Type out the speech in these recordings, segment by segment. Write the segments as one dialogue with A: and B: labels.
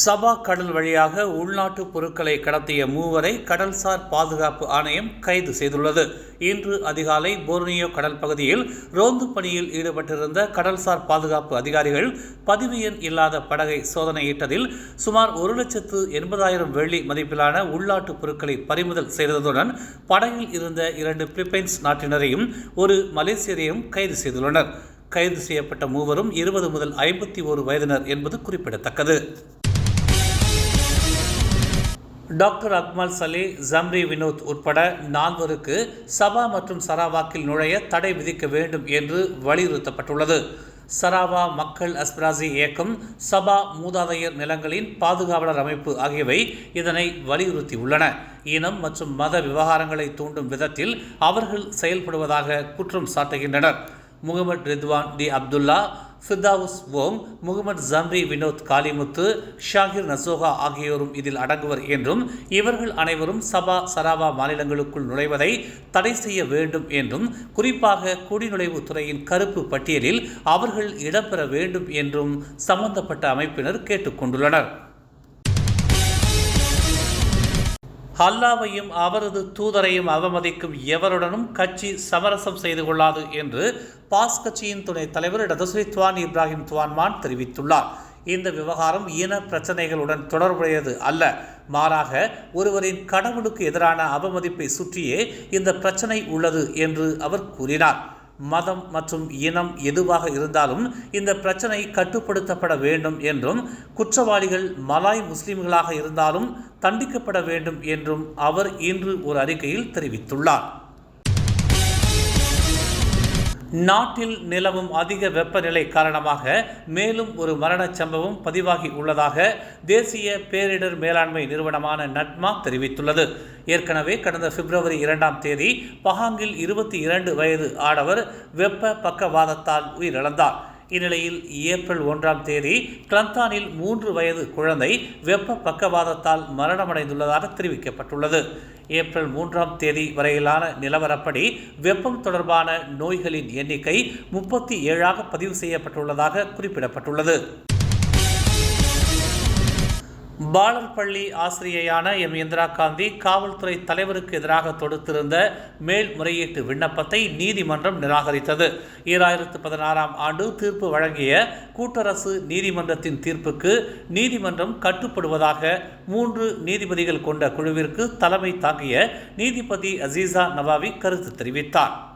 A: சபா கடல் வழியாக உள்நாட்டு பொருட்களை கடத்திய மூவரை கடல்சார் பாதுகாப்பு ஆணையம் கைது செய்துள்ளது. இன்று அதிகாலை போர்னியோ கடல் பகுதியில் ரோந்து பணியில் ஈடுபட்டிருந்த கடல்சார் பாதுகாப்பு அதிகாரிகள் பதிவு எண் இல்லாத படகை சோதனையிட்டதில் சுமார் ஒரு லட்சத்து எண்பதாயிரம் வெள்ளி மதிப்பிலான உள்நாட்டு பொருட்களை பறிமுதல் செய்ததுடன் படகில் இருந்த இரண்டு பிலிப்பைன்ஸ் நாட்டினரையும் ஒரு மலேசியரையும் கைது செய்துள்ளனர். கைது செய்யப்பட்ட மூவரும் இருபது முதல் ஐம்பத்தி ஒரு வயதினர் என்பது குறிப்பிடத்தக்கது. டாக்டர் அக்மல் சலி ஜம்ரி வினோத் உட்பட நால்வருக்கு சபா மற்றும் சராவாக்கில் நுழைய தடை விதிக்க வேண்டும் என்று வலியுறுத்தப்பட்டுள்ளது. சராவா மக்கள் அஸ்பிராசி இயக்கம் சபா மூதாதையர் நிலங்களின் பாதுகாவலர் அமைப்பு ஆகியவை இதனை வலியுறுத்தியுள்ளன. இனம் மற்றும் மத விவகாரங்களை தூண்டும் விதத்தில் அவர்கள் செயல்படுவதாக குற்றம் சாட்டுகின்றனர். முகமது ரித்வான் டி அப்துல்லா ஃபிர்தாவுஸ் ஓம் முகமது ஜம்ரி வினோத் காலிமுத்து ஷாகிர் நசோகா ஆகியோரும் இதில் அடங்குவர் என்றும் இவர்கள் அனைவரும் சபா சராவா மாநிலங்களுக்குள் நுழைவதை தடை செய்ய வேண்டும் என்றும் குறிப்பாக குடிநுழைவு துறையின் கருப்பு பட்டியலில் அவர்கள் இடம்பெற வேண்டும் என்றும் சம்பந்தப்பட்ட அமைப்பினர் கேட்டுக்கொண்டுள்ளனர். அல்லாவையும் அவரது தூதரையும் அவமதிக்கும் எவருடனும் கட்சி சமரசம் செய்து கொள்ளாது என்று பாஸ் கட்சியின் துணைத் தலைவர் டதஸ்ரீ துவான் இப்ராஹிம் துவான்மான் தெரிவித்துள்ளார். இந்த விவகாரம் இன பிரச்சனைகளுடன் தொடர்புடையது அல்ல. மாறாக ஒருவரின் கடவுளுக்கு எதிரான அவமதிப்பை சுற்றியே இந்த பிரச்சனை உள்ளது என்று அவர் கூறினார். மதம் மற்றும் இனம் எதுவாக இருந்தாலும் இந்த பிரச்சனை கட்டுப்படுத்தப்பட வேண்டும் என்றும் குற்றவாளிகள் மலாய் முஸ்லிம்களாக இருந்தாலும் தண்டிக்கப்பட வேண்டும் என்றும் அவர் இன்று ஒரு அறிக்கையில் தெரிவித்துள்ளார். நாட்டில் நிலவும் அதிக வெப்பநிலை காரணமாக மேலும் ஒரு மரணச் சம்பவம் பதிவாகி உள்ளதாக தேசிய பேரிடர் மேலாண்மை நிறுவனமான நட்மா தெரிவித்துள்ளது. ஏற்கனவே கடந்த பிப்ரவரி இரண்டாம் தேதி பஹாங்கில் இருபத்தி இரண்டு வயது ஆடவர் வெப்ப பக்கவாதத்தால் உயிரிழந்தார். இந்நிலையில் ஏப்ரல் ஒன்றாம் தேதி கிளந்தானில் மூன்று வயது குழந்தை வெப்ப பக்கவாதத்தால் மரணமடைந்துள்ளதாக தெரிவிக்கப்பட்டுள்ளது. ஏப்ரல் மூன்றாம் தேதி வரையிலான நிலவரப்படி வெப்பம் தொடர்பான நோய்களின் எண்ணிக்கை முப்பத்தி ஏழாக பதிவு செய்யப்பட்டுள்ளதாக குறிப்பிடப்பட்டுள்ளது. பாலர் பள்ளி ஆசிரியையான எம். இந்திரா காந்தி காவல்துறை தலைவருக்கு எதிராக தொடுத்திருந்த மேல்முறையீட்டு விண்ணப்பத்தை நீதிமன்றம் நிராகரித்தது. ஈராயிரத்து பதினாறாம் ஆண்டு தீர்ப்பு வழங்கிய கூட்டரசு நீதிமன்றத்தின் தீர்ப்புக்கு நீதிமன்றம் கட்டுப்படுவதாக மூன்று நீதிபதிகள் கொண்ட குழுவிற்கு தலைமை தாங்கிய நீதிபதி அசீசா நவாவி கருத்து தெரிவித்தார்.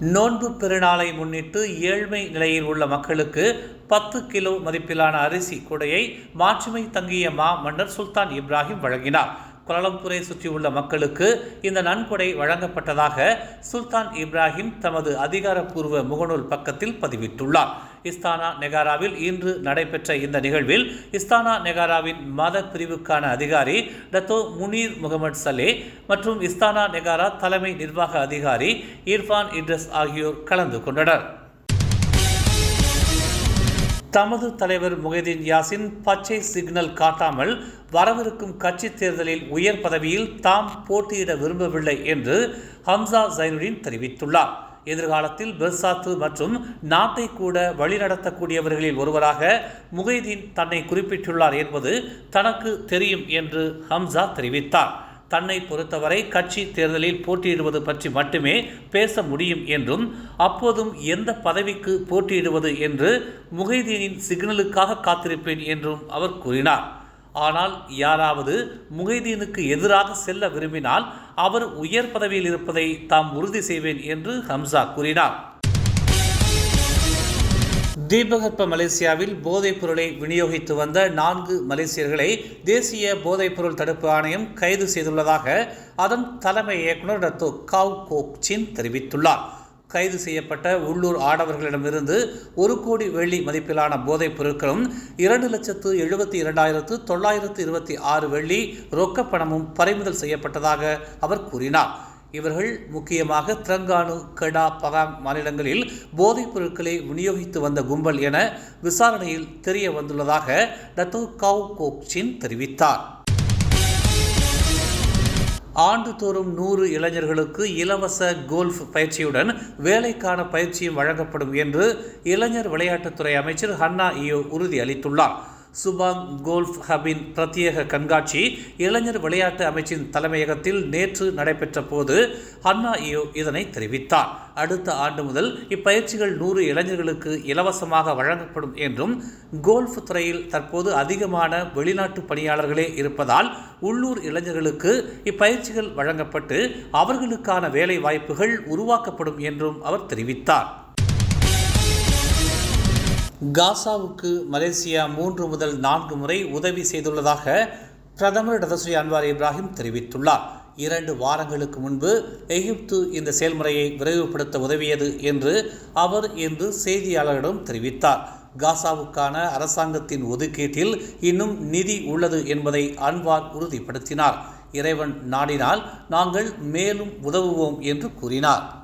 A: நோன்பு பெருநாளை முன்னிட்டு ஏழ்மை நிலையில் உள்ள மக்களுக்கு பத்து கிலோ மதிப்பிலான அரிசி கொடையை மாற்றுமை தங்கிய மா மன்னர் சுல்தான் இப்ராஹிம் வழங்கினார். கோலம்பூரை சுற்றியுள்ள மக்களுக்கு இந்த நன்கொடை வழங்கப்பட்டதாக சுல்தான் இப்ராஹிம் தமது அதிகாரப்பூர்வ முகநூல் பக்கத்தில் பதிவிட்டுள்ளார். இஸ்தானா நெகாராவில் இன்று நடைபெற்ற இந்த நிகழ்வில் இஸ்தானா நெகாராவின் மத பிரிவுக்கான அதிகாரி டத்தோ முனீர் முகமது சலே மற்றும் இஸ்தானா நெகாரா தலைமை நிர்வாக அதிகாரி இர்ஃபான் இட்ரஸ் ஆகியோர் கலந்து கொண்டனர். தமது தலைவர் முகைதீன் யாசின் பச்சை சிக்னல் காட்டாமல் வரவிருக்கும் கட்சி தேர்தலில் உயர் பதவியில் தாம் போட்டியிட விரும்பவில்லை என்று ஹம்சா ஜைனுடின் தெரிவித்துள்ளார். எதிர்காலத்தில் பெர்சாத்து மற்றும் நாட்டை கூட வழிநடத்தக்கூடியவர்களில் ஒருவராக முகைதீன் தன்னை குறிப்பிட்டுள்ளார் என்பது தனக்கு தெரியும் என்று ஹம்சா தெரிவித்தார். தன்னை பொறுத்தவரை கட்சி தேர்தலில் போட்டியிடுவது பற்றி மட்டுமே பேச முடியும் என்றும் அப்போதும் எந்த பதவிக்கு போட்டியிடுவது என்று முகைதீனின் சிக்னலுக்காக காத்திருப்பேன் என்றும் அவர் கூறினார். ஆனால் யாராவது முகைதீனுக்கு எதிராக செல்ல விரும்பினால் அவர் உயர் பதவியில் இருப்பதை தாம் உறுதி செய்வேன் என்று ஹம்சா கூறினார். தீபகற்ப மலேசியாவில் போதைப் பொருளை விநியோகித்து வந்த நான்கு மலேசியர்களை தேசிய போதைப்பொருள் தடுப்பு ஆணையம் கைது செய்துள்ளதாக அதன் தலைமை இயக்குநர் டத்தோ காவ் கோக் சின் தெரிவித்துள்ளார். கைது செய்யப்பட்ட உள்ளூர் ஆடவர்களிடமிருந்து ஒரு கோடி வெள்ளி மதிப்பிலான போதைப் பொருட்களும் இரண்டு லட்சத்து எழுபத்தி இரண்டாயிரத்து தொள்ளாயிரத்து இருபத்தி ஆறு வெள்ளி ரொக்கப்பணமும் பறிமுதல் செய்யப்பட்டதாக அவர் கூறினார். இவர்கள் முக்கியமாக திரங்கானு கெடா பகாங் மாநிலங்களில் போதைப் பொருட்களை விநியோகித்து வந்த கும்பல் என விசாரணையில் தெரிய வந்துள்ளதாக டத்தோ கவ் கோக்சின் தெரிவித்தார். ஆண்டுதோறும் நூறு இளைஞர்களுக்கு இலவச கோல்ஃப் பயிற்சியுடன் வேலைக்கான பயிற்சியும் வழங்கப்படும் என்று இளைஞர் விளையாட்டுத்துறை அமைச்சர் ஹன்னா இயோ உறுதியளித்துள்ளார். சுபாங் கோல்ஃப் ஹபின் பிரத்யேக கண்காட்சி இளைஞர் விளையாட்டு அமைச்சின் தலைமையகத்தில் நேற்று நடைபெற்ற போது ஹன்னா இயோ இதனை தெரிவித்தார். அடுத்த ஆண்டு முதல் இப்பயிற்சிகள் நூறு இளைஞர்களுக்கு இலவசமாக வழங்கப்படும் என்றும் கோல்ஃப் துறையில் தற்போது அதிகமான வெளிநாட்டு பணியாளர்களே இருப்பதால் உள்ளூர் இளைஞர்களுக்கு இப்பயிற்சிகள் வழங்கப்பட்டு அவர்களுக்கான வேலை வாய்ப்புகள் உருவாக்கப்படும் என்றும் அவர் தெரிவித்தார். காசாவுக்கு மலேசியா மூன்று முதல் நான்கு முறை உதவி செய்துள்ளதாக பிரதமர் டதஸ்ரீ அன்வார் இப்ராஹிம் தெரிவித்துள்ளார். இரண்டு வாரங்களுக்கு முன்பு எகிப்து இந்த செயல்முறையை விரைவுபடுத்த உதவியது என்று அவர் இன்று செய்தியாளர்களிடம் தெரிவித்தார். காசாவுக்கான அரசாங்கத்தின் ஒதுக்கீட்டில் இன்னும் நிதி உள்ளது என்பதை அன்வார் உறுதிப்படுத்தினார். இறைவன் நாடினால் நாங்கள் மேலும் உதவுவோம் என்று கூறினார்.